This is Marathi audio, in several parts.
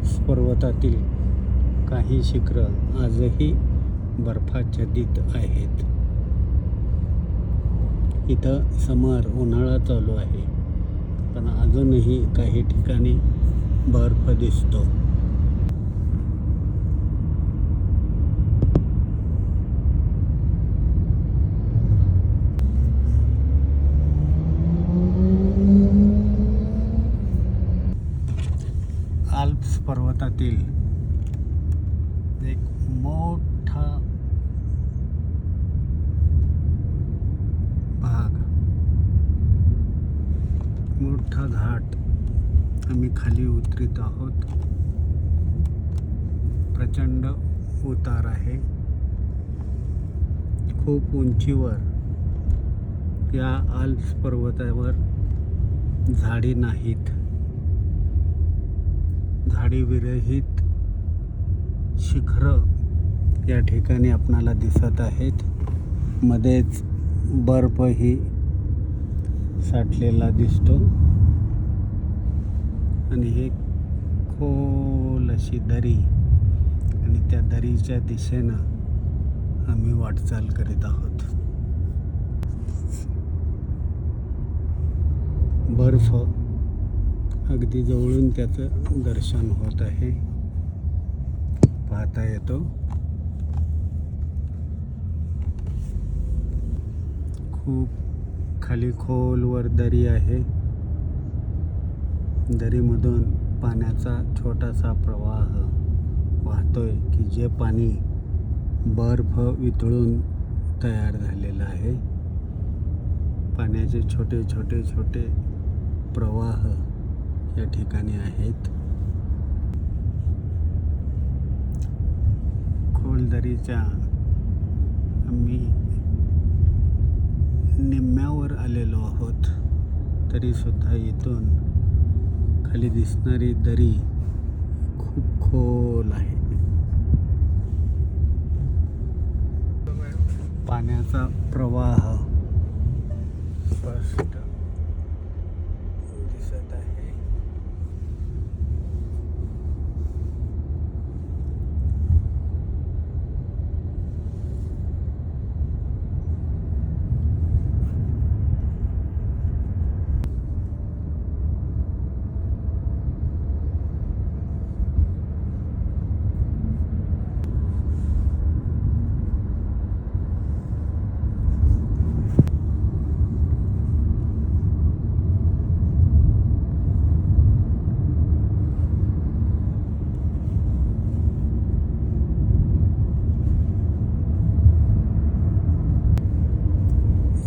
आल्प्स पर्वतातील काही शिखरं आजही बर्फाच्छादित आहेत. इथं समर उन्हाळा चालू आहे. पण अजूनही काही ठिकाणी बर्फ दिसतो आल्प्स पर्वतातील एक मोठा भाग मोठा घाट. आम्ही खाली उतरित आहोत. प्रचंड उतार आहे. खूप उंचीवर. या आल्प्स पर्वतावर झाडी नाहीत. झाडी विरहित शिखरं या ठिकाणी आपणाला दिसत आहेत. मध्येच बर्फही साठलेला दिसतो. आणि हे खोल अशी दरी आणि त्या दरीच्या दिशेनं आम्ही वाटचाल करीत आहोत. बर्फ अगदी जवळून त्याचं दर्शन होत आहे. पाहता येतो. खूप खाली खोलवर दरी आहे. दरीमधून पाण्याचा छोटासा प्रवाह वाहतोय की जे पाणी बर्फ वितळून तयार झालेलं आहे. पाण्याचे छोटे छोटे छोटे प्रवाह या ठिकाणी आहेत. खोल दरीच्या आम्ही निम्म्यावर आलेलो आहोत. तरीसुद्धा इथून खाली दिसणारी दरी खूप खोल आहे. पाण्याचा प्रवाह स्पष्ट दिसत आहे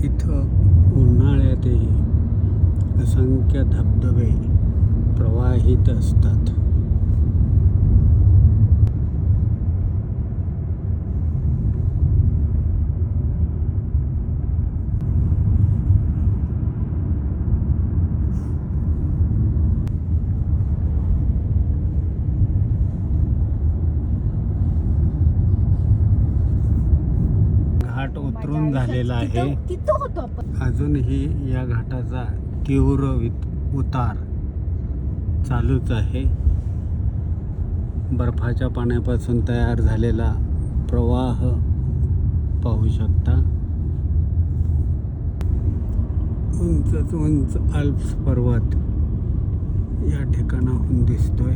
इथं उन्हाळ्यातही असंख्य धबधबे प्रवाहित असतात घाट उतरून झालेला आहे. अजूनही या घाटाचा तीव्र उतार चालूच आहे. बर्फाच्या पाण्यापासून तयार झालेला प्रवाह पाहू शकता. उंचच उंच आल्प्स पर्वत या ठिकाणाहून दिसतोय.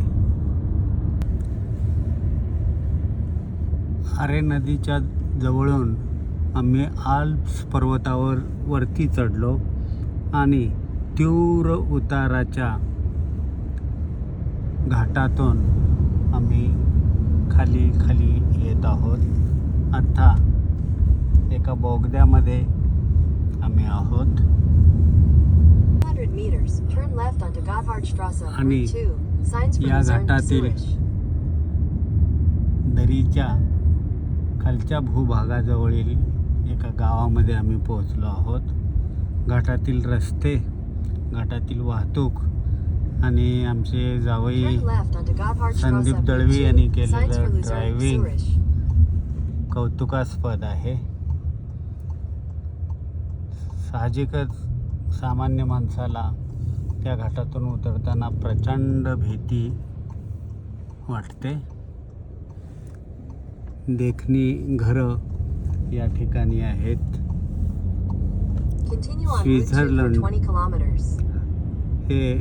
आरे नदीच्या जवळून आम्ही आल्प्स पर्वतावर वरती चढलो आणि तीव्र उताराच्या घाटातून आम्ही खाली खाली येत आहोत. अर्थात एका बोगद्यामध्ये आम्ही आहोत. आणि या घाटातील दरीच्या खालच्या भूभागाजवळील एका गावामध्ये आम्ही पोहोचलो आहोत घाटातील रस्ते घाटातील वाहतूक आणि आमचे जावई संदीप दळवी 2. यांनी केलेलं ड्रायव्हिंग. कौतुकास्पद आहे साहजिकच सामान्य माणसाला त्या घाटातून उतरताना प्रचंड भीती वाटते देखणी घरं या ठिकाणी आहेत Continue on Route 2 for Switzerland. 20 kilometers. हे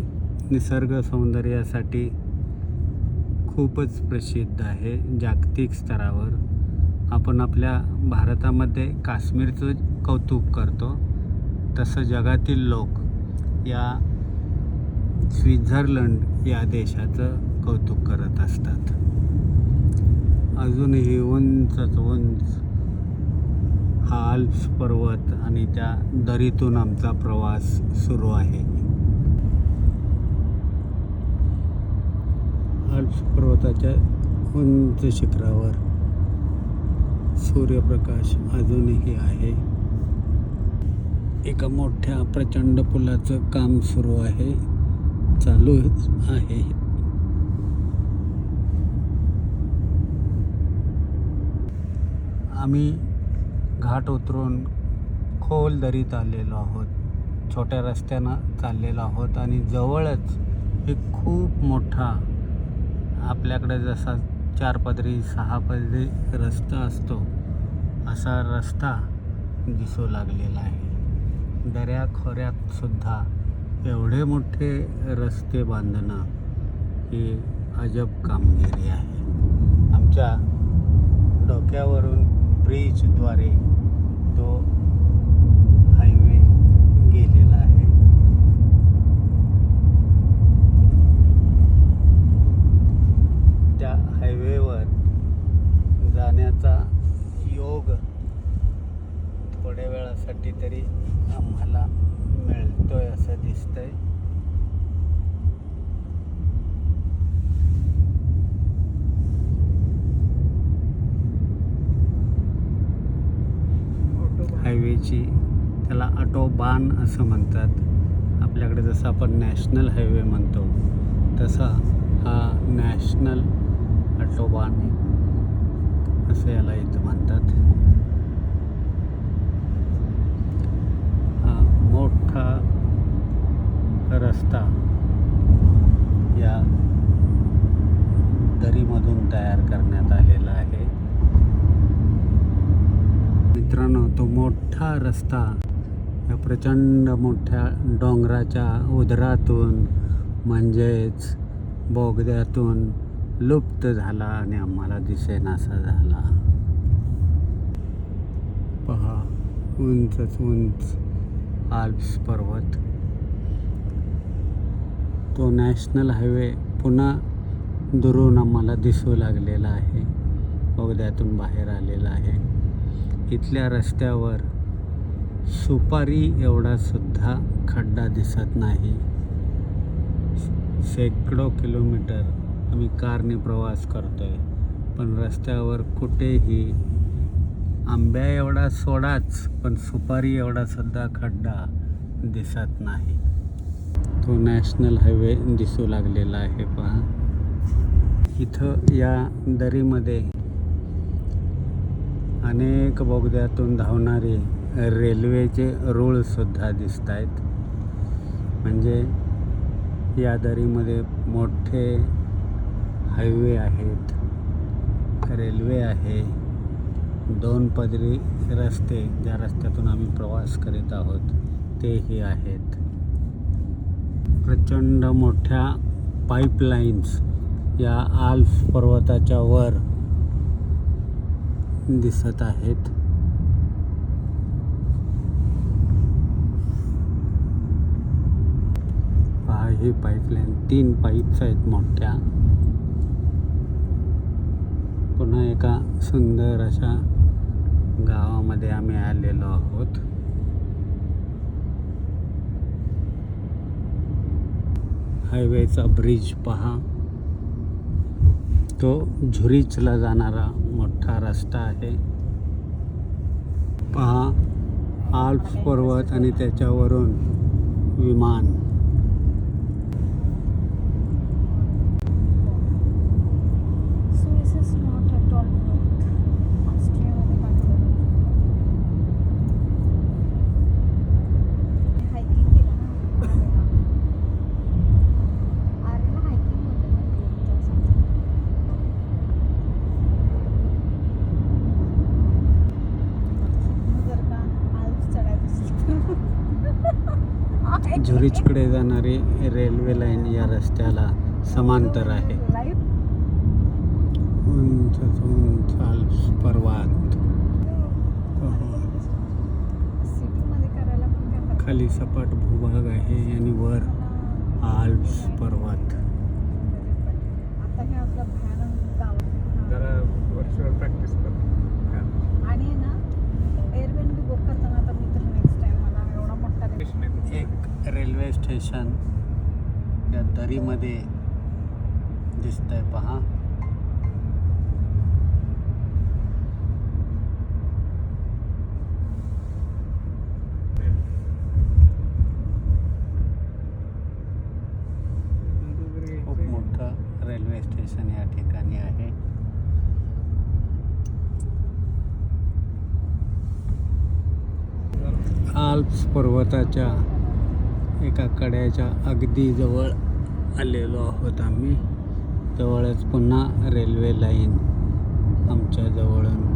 निसर्ग सौंदर्यासाठी खूपच प्रसिद्ध आहे जागतिक स्तरावर आपण आपल्या भारतामध्ये काश्मीरचं कौतुक करतो तसं जगातील लोक या स्वित्झर्लंड या देशाचं कौतुक करत असतात अजूनही उंचच उंच हा आल्प्स पर्वत आणि त्या दरीतून आमचा प्रवास सुरू आहे. आल्प्स पर्वताच्या उंच शिखरावर सूर्यप्रकाश अजूनही आहे. एका मोठ्या प्रचंड पुलाचं काम सुरू आहे चालू आहे. आम्ही घाट उतरून खोल दरीत आलेलो आहोत. छोट्या रस्त्यानं चाललेलो आहोत आणि जवळच एक खूप मोठा आपल्याकडे जसा चार पदरी सहा पदरी रस्ता असतो असा रस्ता दिसू लागलेला आहे. दऱ्या खोऱ्यात सुद्धा एवढे मोठे रस्ते बांधणं ही अजब कामगिरी आहे. आमच्या डोक्यावरून ब्रिजद्वारे तो हायवे गेलेला आहे त्या हायवेवर जाण्याचा योग थोड्या वेळासाठी तरी आम्हाला मिळतोय असं दिसतंय हायवेची त्याला ऑटोबान असं म्हणतात. आपल्याकडे जसं आपण नॅशनल हायवे म्हणतो तसा हा नॅशनल ऑटोबान असं याला इथं म्हणतात. हा मोठा रस्ता या दरीमधून तयार करण्यात आलेला आहे. मित्रांनो तो मोठा रस्ता या प्रचंड मोठ्या डोंगराच्या उदरातून म्हणजेच बोगद्यातून लुप्त झाला आणि आम्हाला दिसेनासा झाला. पहा उंचच उंच आल्प्स पर्वत. तो नॅशनल हायवे पुन्हा दुरून आम्हाला दिसू लागलेला आहे. बोगद्यातून बाहेर आलेला आहे. इथल्या रस्त्यावर सुपारी एवढा सुद्धा खड्डा दिसत नाही. शेकडो किलोमीटर आम्ही कारने प्रवास करतो आहे पण रस्त्यावर कुठेही आंब्या एवढा सोडाच पण सुपारी एवढा सुद्धा खड्डा दिसत नाही. तो नॅशनल हायवे दिसू लागलेला आहे पहा. इथं या दरीमध्ये अनेक बोगद्यातून धावणारे रेल्वेचे रूळसुद्धा दिसत आहेत म्हणजे या दरीमध्ये मोठे हायवे आहेत रेल्वे आहे दोन पदरी रस्ते ज्या रस्त्यातून आम्ही प्रवास करीत आहोत तेही आहेत. प्रचंड मोठ्या पाईपलाईन्स या आल्प्स पर्वताच्या वर दिसत आहेत. पहा ही पाईपलाईन तीन पाईप्स आहेत मोठ्या. पुन्हा एका सुंदर अशा गावामध्ये आम्ही आलेलो आहोत. हायवेचा ब्रिज पहा. तो झुरीचला जाणारा मोठा रस्ता आहे. पहा आल्प्स पर्वत आणि त्याच्यावरून विमान. झुरिचकडे जाणारी रेल्वे लाईन या रस्त्याला समांतर आहे. उंच उंच आल्प्स पर्वत खाली सपाट भूभाग आहे आणि वर आल्प्स पर्वत. हे जरा वर्षभर प्रॅक्टिस कर. आणि ना एअरबेन बुक करताना एक रेल्वे स्टेशन या दरीमध्ये दिसतंय पहा खूप मोठं रेल्वे स्टेशन या ठिकाणी आहे आल्प्स पर्वताच्या एका कड्याच्या अगदी जवळ आलेलो आहोत आम्ही. जवळच पुन्हा रेल्वे लाईन आमच्या जवळून.